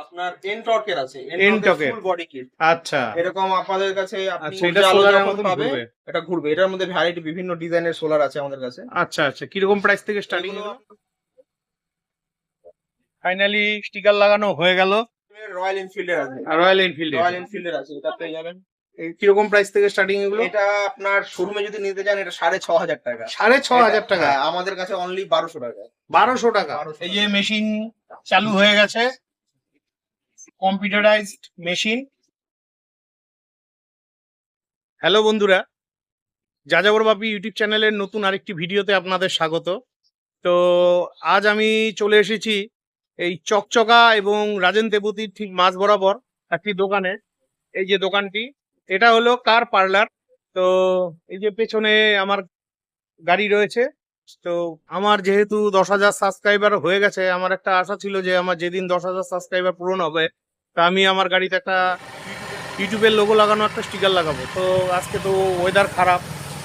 আপনার এন টর্কের আছে এর। ফুল বডি কিট আচ্ছা। এরকম আপনাদের কাছে আপনি আচ্ছা এটা সোলারের যখন পাবে, এটা ঘুরবে। এটার মধ্যে ভ্যারাইটি বিভিন্ন ডিজাইনের সোলার আছে আমাদের কাছে। আচ্ছা আচ্ছা। কীরকম প্রাইস থেকে স্টার্টিং ফাইনালি স্টিকার লাগানো হয়ে গেল। রয়্যাল এনফিল্ডের আছে। রয়্যাল এনফিল্ড রয়্যাল এনফিল্ডের আছে এটা পেয়ে যাবেন। কীরকম প্রাইস থেকে স্টার্টিং এগুলো? এটা আপনার শোরুমে যদি নিতে চান এটা সাড়ে ছ হাজার টাকা। সাড়ে ছ হাজার টাকা? হ্যাঁ, আমাদের কাছে অনলি বারোশো টাকা। বারোশো টাকা? 1200 এই যে মেশিন চালু হয়ে গেছে। কম্পিউটারাইজড মেশিন হ্যালো বন্ধুরা। যাযাবর বাপি ইউটিউব চ্যানেলের নতুন আরেকটি ভিডিওতে আপনাদের স্বাগত। তো, আজ আমি চলে এসেছি এই চকচকা এবং রাজেন দেবতীর ঠিক মাঝ বরাবর একটি দোকানে এই যে দোকানটি, এটা হলো কার পার্লার। তো, এই যে পেছনে আমার গাড়ি রয়েছে। তো, আমার যেহেতু দশ হাজার সাবস্ক্রাইবার হয়ে গেছে, আমার একটা আশা ছিল যে আমার যেদিন দশ হাজার সাবস্ক্রাইবার পূরণ হবে তা আমি আমার গাড়িতে একটা ইউটিউবের লোগো লাগানো একটা স্টিকার লাগাবো। তো আজকে তো ওয়েদার খারাপ,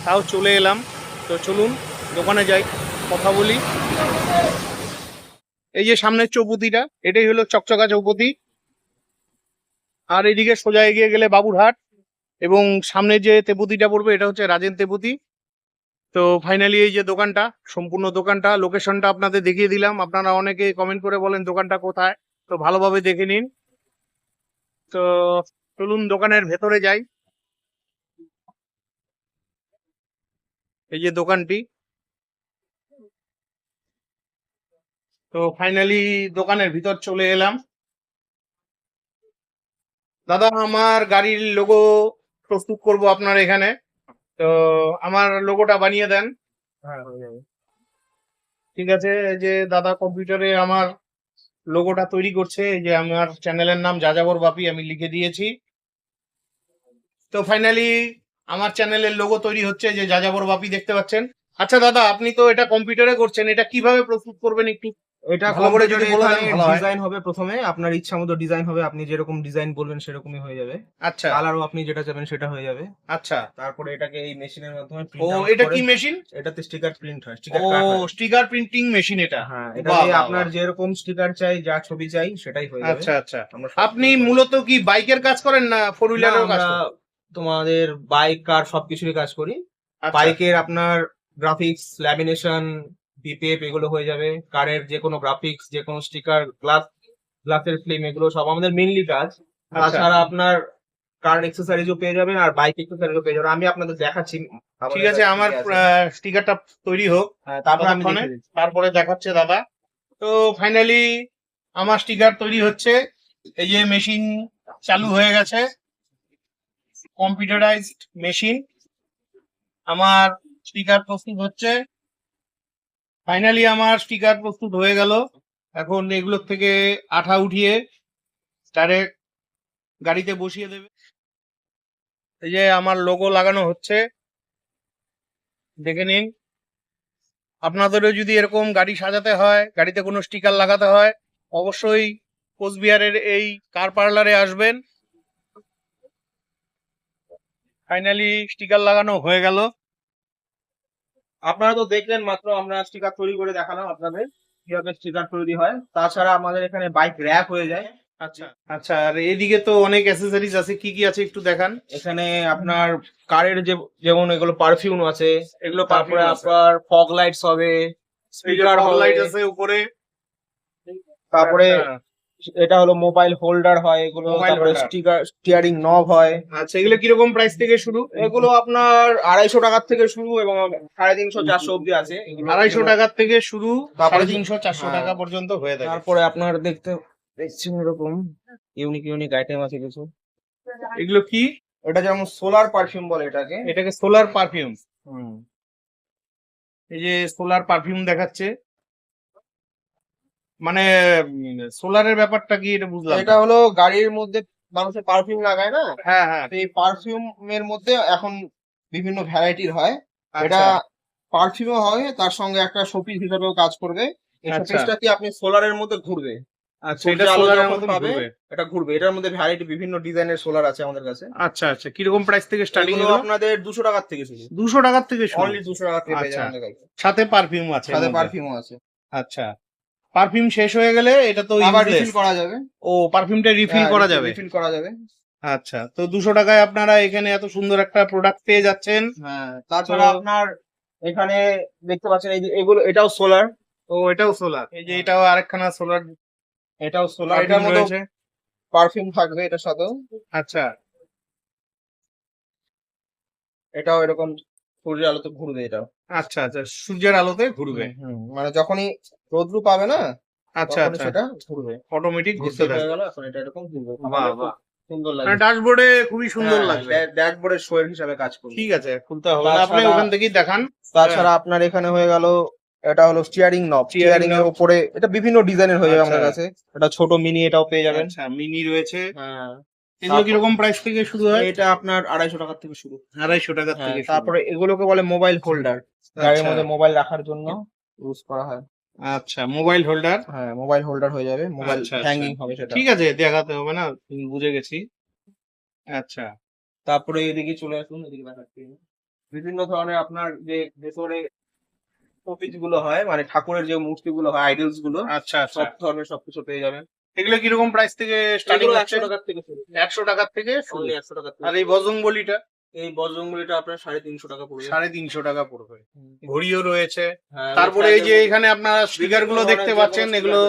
তাও চলে এলাম। তো চলুন, দোকানে যাই, কথা বলি। এই যে সামনের চৌপতিটা, এটাই হলো চকচকা চৌপতি। আর এইদিকে সোজা এগিয়ে গেলে বাবুরহাট, এবং সামনে যে তেপুতিটা পড়বে, এটা হচ্ছে রাজেন তেপুতি। তো ফাইনালি এই যে দোকানটা, সম্পূর্ণ দোকানটা লোকেশনটা আপনাদের দেখিয়ে দিলাম। আপনারা অনেকে কমেন্ট করে বলেন দোকানটা কোথায়, তো ভালোভাবে দেখে নিন। তো চলুন দোকানের ভেতরে যাই। এই যে দোকানটি। তো ফাইনালি দোকানের ভিতর চলে এলাম। দাদা আমার গাড়ির লোগো প্রস্তুত করব আপনার এখানে। তো আমার লোগোটা বানিয়ে দেন। হ্যাঁ হয়ে যাবে। ঠিক আছে যে দাদা কম্পিউটারে আমার লোগোটা তৈরি করছে যে আমার চ্যানেলের নাম যাযাবর বাপি, আমি লিখে দিয়েছি। তো ফাইনালি আমার চ্যানেলের লোগো তৈরি হচ্ছে যে যাযাবর বাপি দেখতে পাচ্ছেন। আচ্ছা দাদা, আপনি তো এটা কম্পিউটারে করছেন, এটা কীভাবে প্রস্তুত করবেন একটু? এটা হয়। ডিজাইন হবে প্রথমে আপনার ইচ্ছা মতো ডিজাইন হবে আপনি যেরকম ডিজাইন বলবেন সেরকমই হয়ে যাবে। আচ্ছা। কালারও আপনি যেটা চাইবেন সেটা হয়ে যাবে। আচ্ছা। তারপরে এটাকে এই মেশিনের মাধ্যমে ও এটা কি মেশিন এটাতে স্টিকার প্রিন্ট হয় স্টিকার ও স্টিকার প্রিন্টিং মেশিন এটা। হ্যাঁ এটা আপনার যেরকম স্টিকার চাই যা ছবি চাই সেটাই হয়ে যাবে। আচ্ছা আচ্ছা। আপনি মূলত কি বাইকের কাজ করেন না ফোর হুইলারের কাজ করেন? তোমাদের বাইক কার সবকিছুরই কাজ করি। আচ্ছা, বাইকের আপনার গ্রাফিক্স ল্যামিনেশন বিপিএফ এগুলো হয়ে যাবে কারের যে কোনো গ্রাফিক্স যে কোনো স্টিকার গ্লাস গ্লাসের ফিল্ম এগুলো সব আমাদের মেইনলি কাজ। আচ্ছা। তাছাড়া আপনার কার এক্সেসরিজও পেয়ে যাবেন আর বাইক এক্সেসরিজও পেয়ে যাবেন। আমি আপনাদের দেখাচ্ছি। ঠিক আছে আমার স্টিকারটা তৈরি হোক। হ্যাঁ, তারপর আমি। তারপরে দেখাচ্ছে দাদা। তো ফাইনালি আমার স্টিকার তৈরি হচ্ছে। এই যে মেশিন চালু হয়ে গেছে। কম্পিউটারাইজড মেশিন আমার স্টিকার প্রস্তুত হচ্ছে। ফাইনালি আমার স্টিকার প্রস্তুত হয়ে গেল। এখন এগুলোর থেকে আঠা উঠিয়ে ডাইরেক্ট গাড়িতে বসিয়ে দেবে। এই যে আমার লোগো লাগানো হচ্ছে। দেখে নিন। আপনাদেরও যদি এরকম গাড়ি সাজাতে হয়, গাড়িতে কোনো স্টিকার লাগাতে হয়, অবশ্যই কোচবিহারের এই কার পার্লারে আসবেন। ফাইনালি স্টিকার লাগানো হয়ে গেল। আপনারা তো দেখলেন মাত্র আমরা স্টিকার তৈরি করে দেখালাম আপনাদের কীভাবে স্টিকার তৈরি হয়। তাছাড়া আমাদের এখানে বাইক র্যাপ হয়ে যায়। আচ্ছা। আচ্ছা আর এদিকে তো অনেক অ্যাসেসরিজ আছে কি কি আছে একটু দেখান। এখানে আপনার কারের যে যেমন এগুলো পারফিউম আছে এগুলো তারপরে আপনার ফগ লাইটস হবে স্পিকার ফগ লাইট আছে উপরে। তারপরে আচ্ছা, এটা হলো মোবাইল হোল্ডার হয় এগুলো তারপরে স্টিকার স্টিয়ারিং নব হয়। আচ্ছা এগুলো কীরকম প্রাইস থেকে শুরু? এগুলো আপনার আড়াইশো টাকার থেকে শুরু এবং সাড়ে তিনশো চারশো অব্দি আছে। আড়াইশো টাকার থেকে শুরু সাড়ে তিনশো চারশো হ্যাঁ। টাকা পর্যন্ত হয়ে থাকে। তারপরে আপনার দেখতে দেখছেন এরকম ইউনিক ইউনিক আইটেম আছে কিছু। এগুলো কি? এটা যেমন সোলার পারফিউম বলে এটাকে। এটাকে সোলার পারফিউম হুম। এই যে সোলার পারফিউম দেখাচ্ছে। মানে সোলারের ব্যাপারটা কি এটা বুঝলাম এটা হলো গাড়ির মধ্যে মানুষের পারফিউম লাগায় না? হ্যাঁ হ্যাঁ। এই পারফিউমের মধ্যে এখন বিভিন্ন ভ্যারাইটির হয়। এটা আচ্ছা পারফিউমও হয় তার সঙ্গে একটা শোপিস হিসেবেও কাজ করবে। এই আচ্ছা। শোপিসটা কি আপনি সোলারের মধ্যে ঘুরবে? আচ্ছা এটা সোলারের পাবে, ঘুরবে। এটা ঘুরবে। এটার মধ্যে ভ্যারাইটি বিভিন্ন ডিজাইনের সোলার আছে আমাদের কাছে। আচ্ছা আচ্ছা। কীরকম প্রাইস থেকে স্টার্টিং এগুলো আপনাদের দুশো টাকার থেকে শুরু। দুশো টাকার থেকে শুরু। অনলি দুশো টাকা থেকে পেয়ে আচ্ছা। যাবেন। সাথে পারফিউম আছে সাথে পারফিউম আছে। আচ্ছা। পারফিউম শেষ হয়ে গেলে এটা তো আবার রিফিল করা যাবে। ও পারফিউমটা রিফিল করা যাবে। রিফিল করা যাবে। আচ্ছা তো দুশো টাকায় আপনারা এখানে এত সুন্দর একটা প্রোডাক্ট পেয়ে যাচ্ছেন। হ্যাঁ তাছাড়া আপনার এখানে দেখতে পাচ্ছেন এই যে এগুলো এটাও সোলার ও এটাও সোলার এই যে এটাও আরেকখানা সোলার এটাও সোলার এটার মধ্যে পারফিউম থাকবে এটার সাথেও। আচ্ছা। এটাও এরকম সূর্যের আলোতে ঘুরবে এটাও। আচ্ছা আচ্ছা সূর্যের আলোতে ঘুরবে। মানে যখনই রোদ্রু পাবে না? আচ্ছা আচ্ছা। সেটা ঘুরবে। অটোমেটিক ঘুরতে ঘুরতে থাকে গেল এখন এটা এরকম ঘুরবে। বাহ, বাহ। সুন্দর মানে ড্যাশবোর্ডে খুবই সুন্দর হ্যাঁ, লাগবে। ড্যা- ড্যাশবোর্ডের শোয়ের হিসাবে কাজ করবে। ঠিক আছে খুলতে হবে। আপনি ওখান থেকেই দেখান। তাছাড়া আপনার এখানে হয়ে গেল এটা হলো স্টিয়ারিং নব স্টিয়ারিং এর উপরে এটা বিভিন্ন ডিজাইনের হয়ে যাবে আচ্ছা। আমাদের কাছে। এটা ছোট মিনি এটাও পেয়ে যাবেন। আচ্ছা মিনি রয়েছে। হ্যাঁ। এগুলো কীরকম প্রাইস থেকে শুরু হয়? এটা আপনার আড়াইশো টাকার থেকে শুরু। আড়াইশো টাকা হ্যাঁ, থেকে তারপরে এগুলোকে বলে মোবাইল হোল্ডার গাড়ির আচ্ছা। মধ্যে মোবাইল রাখার জন্য ইউজ করা হয়। আচ্ছা মোবাইল হোল্ডার হ্যাঁ মোবাইল হোল্ডার হয়ে যাবে মোবাইল আচ্ছা, আচ্ছা। হ্যাঙ্গিং হবে সেটা। ঠিক আছে দেখাতে হবে না বুঝে গেছি। আচ্ছা। তারপরে এদিকে চলে আসুন এদিকে দেখাচ্ছি। বিভিন্ন ধরনের আপনার যে ভেতরে শোপিসগুলো হয় মানে ঠাকুরের যে মূর্তি গুলো হয় আইডলসগুলো আচ্ছা আচ্ছা। সব ধরনের সবকিছু পেয়ে যাবেন। এগুলো কীরকম প্রাইস থেকে স্টার্টিং একশো টাকার থেকে শুরু। একশো টাকার থেকে শুরু। একশো টাকার আর এই বজরং বলিটা এই বজরংবলিটা আপনার সাড়ে তিনশো টাকা পড়বে। সাড়ে তিনশো টাকা পড়বে। ঘড়িও রয়েছে। হ্যাঁ, তারপরে এই যে এখানে আপনারা স্টিকারগুলো দেখতে পাচ্ছেন এগুলো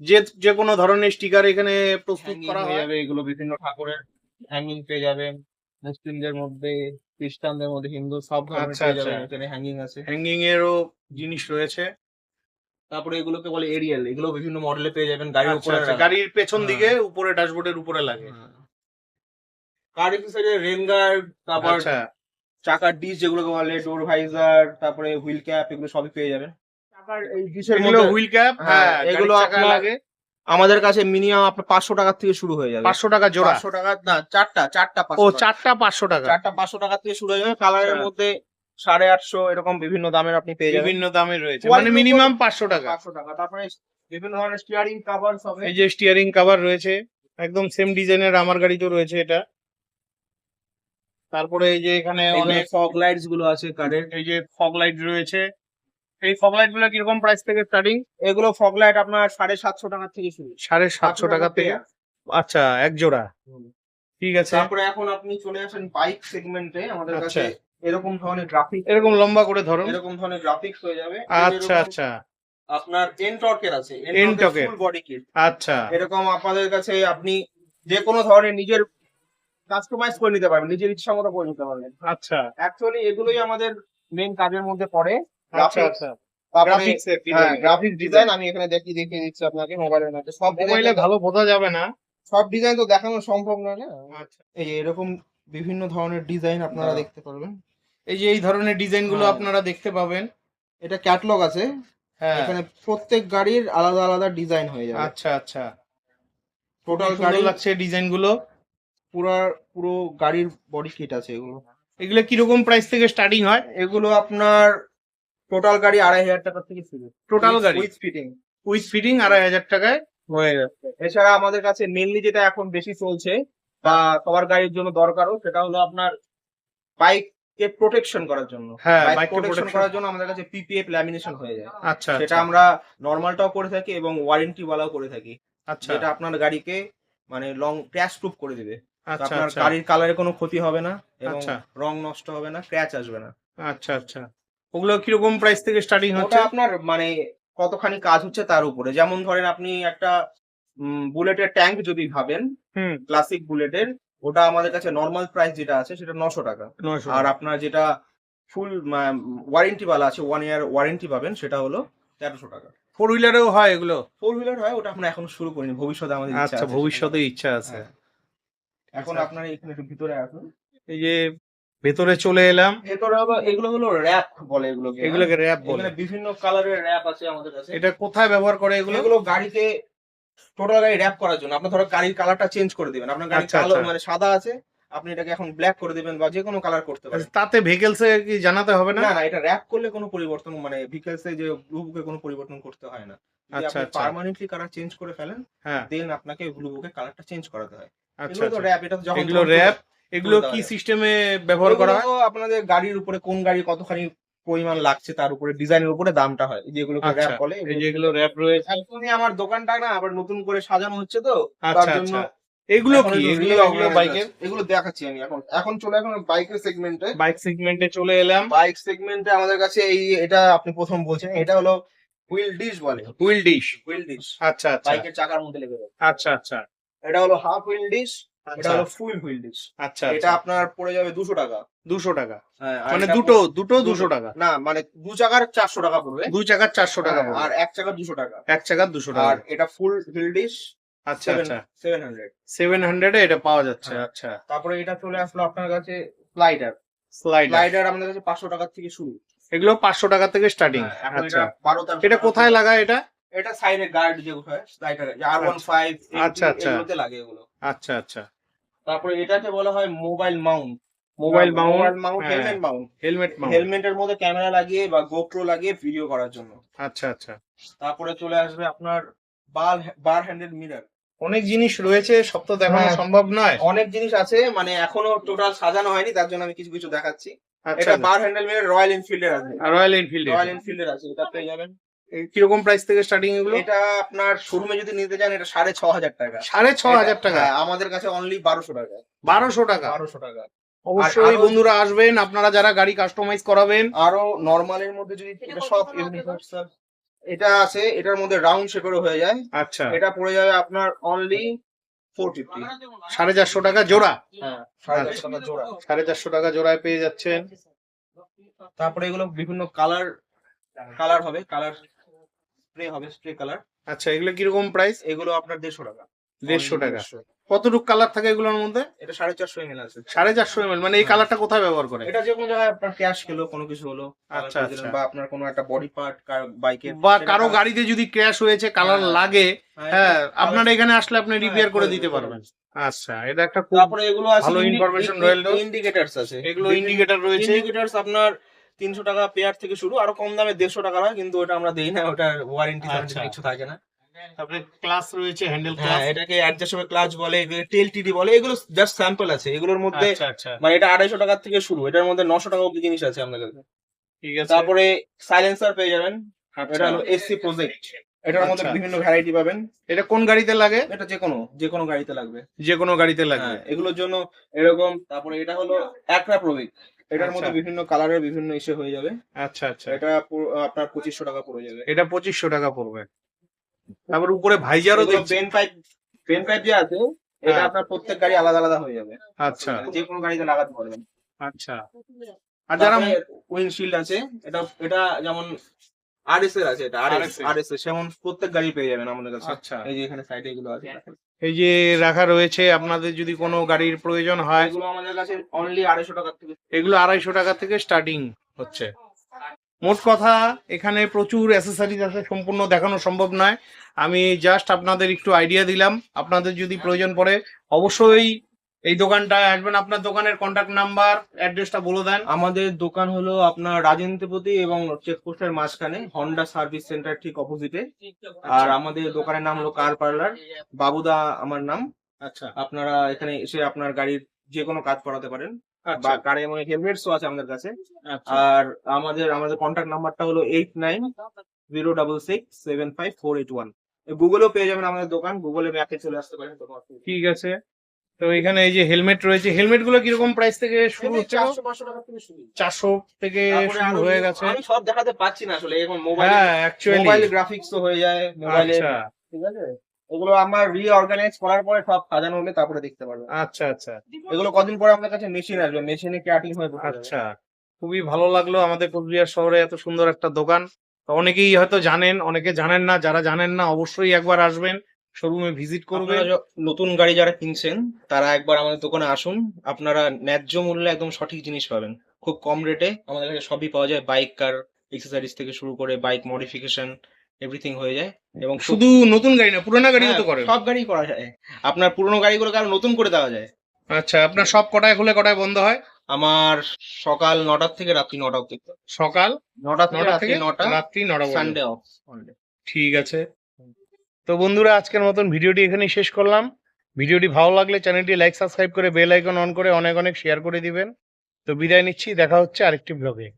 যে যে কোনো ধরনের স্টিকার এখানে প্রস্তুত করা হয়ে যাবে এগুলো বিভিন্ন ঠাকুরের হ্যাঙ্গিং পেয়ে যাবেন মুসলিমদের মধ্যে খ্রিস্টানদের মধ্যে হিন্দু সব ধরনের আচ্ছা, পেয়ে যাবেন আচ্ছা। এখানে হ্যাঙ্গিং আছে। হ্যাঙ্গিং এরও জিনিস রয়েছে। তারপরে এগুলোকে বলে এরিয়াল এগুলো বিভিন্ন মডেলে পেয়ে যাবেন গাড়ির আচ্ছা, উপরে গাড়ির পেছন হ্যাঁ। দিকে উপরে ড্যাশবোর্ডের উপরে লাগে। কার এক্সেসরিজ রেন গার্ড তারপর আচ্ছা। চাকার ডিশ যেগুলোকে বলে ডোর ভাইজার তারপরে হুইল ক্যাপ এগুলো সবই পেয়ে যাবেন চাকার এই ডিশের এগুলো মধ্যে হুইল ক্যাপ হ্যাঁ, হ্যাঁ এগুলো আপনার- লাগে। আমাদের কাছে মিনিমাম আপনার পাঁচশো টাকার থেকে শুরু হয়ে যাবে। পাঁচশো টাকা জোড়া? পাঁচশো টাকা না চারটা চারটা ও চারটা পাঁচশো টাকা? চারটা পাঁচশো টাকা থেকে শুরু হয়ে যাবে। কালারের আচ্ছা। মধ্যে সাড়ে আটশো এরকম বিভিন্ন দামের আপনি পেয়ে যাবেন। বিভিন্ন দামের রয়েছে। মানে মিনিমাম পাঁচশো টাকা। পাঁচশো টাকা। তারপরে বিভিন্ন ধরনের স্টিয়ারিং কাভার হবে এই যে স্টিয়ারিং কভার রয়েছে একদম সেম ডিজাইনের আমার গাড়িতেও রয়েছে এটা। তারপরে এই যে এখানে অনেক ফগ লাইটসগুলো আছে কারের এই যে ফগ লাইট রয়েছে। এই ফগ লাইটগুলো কীরকম প্রাইস থেকে স্টার্টিং এগুলো ফগ লাইট আপনার সাড়ে সাতশো টাকা থেকে শুরু। সাড়ে সাতশো টাকা থেকে আচ্ছা এক জোড়া। ঠিক আছে। তারপরে এখন আপনি চলে আসেন বাইক সেগমেন্টে আমাদের আচ্ছা। কাছে এরকম ধরনের গ্রাফিক এরকম লম্বা করে ধরুন। এরকম ধরনের গ্রাফিক্স হয়ে যাবে। আচ্ছা আচ্ছা। আপনার এন টর্কের আছে। N-Torque ফুল বডি কিট আচ্ছা। এরকম আপনাদের কাছে আপনি যে কোনো ধরনের নিজের কাস্টমাইজ করে নিতে পারবেন নিজের ইচ্ছা মতো করে নিতে পারবেন আচ্ছা। অ্যাকচুয়ালি এগুলোই আমাদের মেন কাজের মধ্যে পড়ে। আচ্ছা আচ্ছা। গ্রাফিক্স হ্যাঁ ডিজাইন আমি এখানে দেখিয়ে দিচ্ছি আপনাকে মোবাইলের মধ্যে। সব মোবাইলে ভালো বোঝা যাবে না। সব ডিজাইন তো দেখানো সম্ভব নয় না আচ্ছা। এই যে এরকম বিভিন্ন ধরনের ডিজাইন আপনারা হ্যাঁ। দেখতে পারবেন। এই যে এই ধরনের ডিজাইনগুলো হ্যাঁ। আপনারা দেখতে পাবেন। এটা ক্যাটালগ আছে। হ্যাঁ। এখানে প্রত্যেক গাড়ির আলাদা আলাদা ডিজাইন হয়ে যাবে। আচ্ছা আচ্ছা। টোটাল গাড়ি লাগছে ডিজাইনগুলো পুরো পুরো গাড়ির বডি কিট আছে এগুলো। এগুলো কীরকম প্রাইস থেকে স্টার্টিং হয়? এগুলো আপনার টোটাল গাড়ি আড়াই হাজার টাকা থেকে শুরু। টোটাল গাড়ি? উইথ ফিটিং উইথ ফিটিং আড়াই হাজার টাকায় হয়ে যাচ্ছে এছাড়া আমাদের কাছে মেনলি যেটা এখন বেশি চলছে বা সবার গাড়ির জন্য দরকারও সেটা হলো আপনার বাইক কে প্রোটেকশন করার জন্য। হ্যাঁ, বাইক প্রোটেকশন করার জন্য আমাদের কাছে পিপিএফ ল্যামিনেশন হয়ে যায়। আচ্ছা সেটা আচ্ছা আমরা নর্মালটাও করে থাকি এবং ওয়ারেন্টি ওয়ালাও করে থাকি। আচ্ছা। যেটা আপনার গাড়িকে মানে লং ক্র্যাশ প্রুফ করে দিবে। আপনার আচ্ছা। গাড়ির কালারে কোনো ক্ষতি হবে না এবং আচ্ছা। রং নষ্ট হবে না ক্র্যাচ আসবে না। আচ্ছা আচ্ছা। ওগুলো কীরকম প্রাইস থেকে স্টার্টিং হচ্ছে? আপনার মানে কতখানি কাজ হচ্ছে তার উপরে। যেমন ধরেন আপনি একটা বুলেটের ট্যাঙ্ক যদি ভাবেন ক্লাসিক বুলেটের ওটা আমাদের কাছে নর্মাল প্রাইস যেটা আছে সেটা নশো টাকা। আর আপনার যেটা ফুল ওয়ারেন্টি বালা আছে ওয়ান ইয়ার ওয়ারেন্টি পাবেন সেটা হলো তেরোশো টাকা। ফোর হুইলারেও হয় এগুলো? ফোর হুইলার হয় ওটা আমরা এখন শুরু করিনি ভবিষ্যতে আমাদের আচ্ছা ভবিষ্যতে ইচ্ছা আছে। হ্যাঁ। এখন আচ্ছা। আপনার এখানে একটু ভিতরে আসুন। এই যে ভেতরে চলে এলাম। ভেতরে হলো এগুলো হলো র্যাপ বলে এগুলোকে। এগুলোকে র্যাপ বলে। এখানে বিভিন্ন কালারের র্যাপ আছে আমাদের কাছে। এটা কোথায় ব্যবহার করে এগুলো? এগুলো গাড়িতে টোটাল গাড়ি র্যাপ করার জন্য। আপনার ধরো গাড়ির কালারটা চেঞ্জ করে দিবেন। আপনার গাড়ি আচ্ছা, কালো আচ্ছা। মানে সাদা আছে আপনি এটাকে এখন ব্ল্যাক করে দিবেন বা যে কোনো কালার করতে পারেন। তাতে ভেহিকেলসে কি জানাতে হবে না? না না এটা র্যাপ করলে কোনো পরিবর্তন মানে ভিকেলসে যে ব্লু বুকে কোনো পরিবর্তন করতে হয় না। আচ্ছা, আপনি। পার্মানেন্টলি কালার চেঞ্জ করে ফেলেন হ্যাঁ। দেন আপনাকে ব্লু বুকে কালারটা চেঞ্জ করাতে হয়। আচ্ছা এগুলো আচ্ছা। র্যাপ এটা যখন এগুলো র্যাপ এগুলো কি সিস্টেমে ব্যবহার করা হয়? আপনাদের গাড়ির উপরে কোন গাড়ি কতখানি পরিমাণ লাগছে তার উপরে ডিজাইনের উপরে দামটা হয়। আচ্ছা, র্যাপ বলে যেগুলো র্যাপ রয়েছে। এখনই আমার দোকানটা না আবার নতুন করে সাজানো হচ্ছে তো তার আচ্ছা জন্য আচ্ছা। এগুলো কি? এগুলো এগুলো বাইকের এগুলো দেখাচ্ছি আমি এখন। এখন চলে এখন বাইকের সেগমেন্টে বাইক সেগমেন্টে চলে এলাম। বাইক সেগমেন্টে আমাদের কাছে এই এটা আপনি প্রথম বলছেন এটা হলো হুইল ডিশ বলে। হুইল ডিশ হুইল ডিশ আচ্ছা আচ্ছা। বাইকের চাকার মধ্যে লেগে আচ্ছা আচ্ছা। এটা হলো হাফ হুইল ডিশ এটা আচ্ছা হলো ফুল হুইল ডিশ আচ্ছা এটা আপনার পড়ে যাবে দুশো টাকা। দুশো টাকা। হ্যাঁ, মানে দুটো দুটো দুশো টাকা। না মানে দু চাকার চারশো টাকা পড়বে। দুই চাকার চারশো টাকা হ্যাঁ, পড়বে। আর এক চাকার দুশো টাকা। এক চাকার দুশো টাকা। আর এটা ফুল হুইল ডিশ আচ্ছা আচ্ছা। সেভেন হান্ড্রেড সেভেন হান্ড্রেডে এটা পাওয়া যাচ্ছে হ্যাঁ। আচ্ছা। তারপরে এটা চলে আসলো আপনার কাছে স্লাইডার স্লাইডার স্লাইডার আমাদের কাছে পাঁচশো টাকার থেকে শুরু। এগুলো পাঁচশো টাকা থেকে স্টার্টিং আচ্ছা। এটা টাকা কোথায় লাগায় এটা? এটা সাইডে গার্ড যেগুলো হয় স্লাইডার আর ওয়ান ফাইভ আচ্ছা, আচ্ছা। এগুলোতে লাগে এগুলো। আচ্ছা আচ্ছা। তারপরে এটাকে বলা হয় mobile mount mobile mount mount. Helmet mount helmet mount হেলমেটের মধ্যে ক্যামেরা লাগিয়ে বা গোপ্রো লাগিয়ে ভিডিও করার জন্য। আচ্ছা আচ্ছা। তারপরে চলে আসবে আপনার বার বার হ্যান্ডেল মিরর অনেক জিনিস রয়েছে সব তো দেখানো হ্যাঁ। সম্ভব নয়। অনেক জিনিস আছে মানে এখনও টোটাল সাজানো হয়নি তার জন্য আমি কিছু কিছু দেখাচ্ছি। আচ্ছা এটা বার হ্যান্ডেল মিরর রয়্যাল এনফিল্ডের আছে। রয়্যাল এনফিল্ড রয়্যাল এনফিল্ডের আছে এটা পেয়ে যাবেন। কীরকম প্রাইস থেকে স্টার্টিং এগুলো? এটা আপনার শোরুমে যদি নিতে চান এটা সাড়ে ছ হাজার টাকা। সাড়ে ছ হাজার টাকা? হ্যাঁ, আমাদের কাছে অনলি বারোশো টাকা। বারোশো টাকা? বারোশো টাকা। অবশ্যই বন্ধুরা আসবেন আপনারা যারা গাড়ি কাস্টমাইজ করাবেন। আরও নর্মালের মধ্যে যদি এটা সব এটা? আছে এটার মধ্যে রাউন্ড শেপেরও হয়ে যায়। আচ্ছা। এটা পড়ে যাবে আপনার অনলি ফোর ফিফটি সাড়ে চারশো টাকা জোড়া? হ্যাঁ সাড়ে চারশো টাকা জোড়া। সাড়ে চারশো টাকা জোড়ায় পেয়ে যাচ্ছেন। তারপরে এগুলো বিভিন্ন কালার কালার হবে কালার স্প্রে হবে স্প্রে কালার আচ্ছা এগুলো কীরকম প্রাইস এগুলো আপনার দেড়শো টাকা। দেড়শো টাকা। কতটুকু কালার থাকে এগুলোর মধ্যে? এটা সাড়ে চারশো এমএল আছে। সাড়ে চারশো এমএল মানে এই হ্যাঁ। কালারটা কোথায় ব্যবহার করে? এটা যে কোনো জায়গায় আপনার ক্যাশ খেলো কোনো কিছু হলো আচ্ছা, আচ্ছা। বা আপনার কোনো একটা বডি পার্ট বাইকের বা কারও গাড়িতে যদি ক্র্যাশ হয়েছে কালার হ্যাঁ। লাগে হ্যাঁ আপনার এখানে আসলে আপনি রিপেয়ার করে দিতে পারবেন। আচ্ছা এটা একটা খুব তারপরে এগুলো আছে ভালো information রইল। ইন্ডিকেটার্স আছে। এগুলো ইন্ডিকেটর রয়েছে। ইন্ডিকেটার্স আপনার তিনশো টাকা পেয়ার থেকে শুরু আরও কম দামে দেড়শো টাকা হয় কিন্তু ওটা আমরা দেই না ওটার ওয়ারেন্টি আচ্ছা। কিছু থাকে না। তারপরে ক্লাস রয়েছে হ্যান্ডেল হ্যাঁ ক্লাস এটাকে অ্যাডজাস্টেবল ক্লাচ বলে টেল টিডি বলে এগুলো জাস্ট স্যাম্পল আছে এগুলোর মধ্যে আচ্ছা আচ্ছা। মানে এটা আড়াইশো টাকার থেকে শুরু এটার মধ্যে নশো টাকা অব্দি জিনিস আছে আপনাদের। কাছে ঠিক আছে। তারপরে সাইলেন্সার পেয়ে যাবেন। এটা হলো এসসি প্রজেক্ট এটার মধ্যে। বিভিন্ন ভ্যারাইটি পাবেন। এটা কোন গাড়িতে লাগে? এটা যে কোনো যে কোনো গাড়িতে লাগবে। যে কোনো গাড়িতে লাগবে। হ্যাঁ, এগুলোর জন্য এরকম তারপরে এটা হলো একরা প্রবিক এটার মধ্যে আচ্ছা। বিভিন্ন কালারের বিভিন্ন ইসে হয়ে যাবে। আচ্ছা আচ্ছা। এটা আপনার পঁচিশশো টাকা পড়ে যাবে। এটা পঁচিশশো টাকা পড়বে। তারপর উপরে ভাইজারও পেন পাইপ পেন পাইপ যে আছে এটা হ্যাঁ। আপনার প্রত্যেক গাড়ি আলাদা আলাদা হয়ে যাবে। আচ্ছা। যে কোনো গাড়িতে লাগাতে পারবেন আচ্ছা। আর যারা উইন্ডশিল্ড আছে এটা এটা যেমন আরএস এর আছে এটা আরএস আরএস এর যেমন প্রত্যেক গাড়ি পেয়ে যাবেন আমাদের কাছে। আচ্ছা। এই যে এখানে সাইডে এগুলো আছে। এই যে রাখা রয়েছে আপনাদের যদি কোনো গাড়ির প্রয়োজন হয় এগুলো আমাদের কাছে অনলি আড়াইশো টাকা থেকে এগুলো আড়াইশো টাকা থেকে স্টার্টিং হচ্ছে। মোট কথা এখানে প্রচুর অ্যাসেসারিজ আছে সম্পূর্ণ দেখানো সম্ভব নয়। আমি জাস্ট আপনাদের একটু আইডিয়া দিলাম। আপনাদের যদি প্রয়োজন পড়ে অবশ্যই এই দোকানটায় আসবেন আপনার দোকানের কন্ট্যাক্ট নাম্বার অ্যাড্রেসটা বলে দেন। আমাদের দোকান হলো আপনার রাজেন্দ্রপতি এবং চেকপোস্টের মাঝখানে হন্ডা সার্ভিস সেন্টার ঠিক অপোজিটে আর আমাদের দোকানের নাম হলো কার পার্লার বাবুদা আমার নাম। আচ্ছা। আপনারা এখানে এসে আপনার গাড়ির যে কোনো কাজ করাতে পারেন। আচ্ছা। বা গাড়ি এমন হেলমেটসও আছে আমাদের কাছে। আচ্ছা। আর আমাদের আমাদের কন্ট্যাক্ট নাম্বারটা হলো eight nine zero double six seven five four eight one গুগলেও পেয়ে যাবেন আমাদের দোকান। গুগলে ম্যাপে চলে আসতে পারেন। ঠিক আছে। তো এখানে এই যে হেলমেট রয়েছে হেলমেটগুলো কীরকম প্রাইস থেকে শুরু হচ্ছে গো? 400 500 টাকা থেকে শুরু। চারশো থেকে শুরু হয়ে গেছে। আমি সব দেখাতে পাচ্ছি না আসলে এখন মোবাইল হ্যাঁ মোবাইল গ্রাফিক্স তো হয়ে যায় মোবাইলে আচ্ছা। ঠিক আছে? এগুলো আমার রিঅর্গানাইজ করার পরে সব সাজানো হলে তারপরে দেখতে পারবেন আচ্ছা আচ্ছা। এগুলো কদিন পরে আমাদের কাছে মেশিন আসবে মেশিনে ক্যাটিং হয়ে আচ্ছা। খুবই ভালো লাগল আমাদের কোচবিহার শহরে এত সুন্দর একটা দোকান। তো অনেকেই হয়তো জানেন অনেকে জানেন না যারা জানেন না অবশ্যই একবার আসবেন। শোরুমে ভিজিট য- নতুন গাড়ি যারা কিনছেন তারা একবার আমাদের দোকানে আসুন। আপনারা ন্যায্য মূল্যে একদম সঠিক জিনিস পাবেন। খুব কম রেটে আমাদের কাছে সবই পাওয়া যায়। বাইক কার এক্সেসরিজ থেকে শুরু করে বাইক মডিফিকেশন এভরিথিং হয়ে যায়। এবং শুধু নতুন গাড়ি না পুরোনো গাড়িও তো হ্যাঁ, করেন সব গাড়ি করা যায়। আপনার পুরোনো গাড়িগুলোকে আরও নতুন করে দেওয়া যায়। আচ্ছা আপনার সব কটায় খুলে কটায় বন্ধ হয়? আমার সকাল নটার থেকে রাত্রি নটা অব্দি সকাল নটা থেকে রাত্রি থেকে নটা রাত্রি নটা সানডে অফ ঠিক আছে। তো বন্ধুরা, আজকের মতন ভিডিওটি এখানেই শেষ করলাম। ভিডিওটি ভালো লাগলে চ্যানেলটি লাইক, সাবস্ক্রাইব করে বেল আইকন অন করে অনেক অনেক শেয়ার করে দিবেন। তো বিদায় নিচ্ছি, দেখা হচ্ছে আরেকটি ব্লগে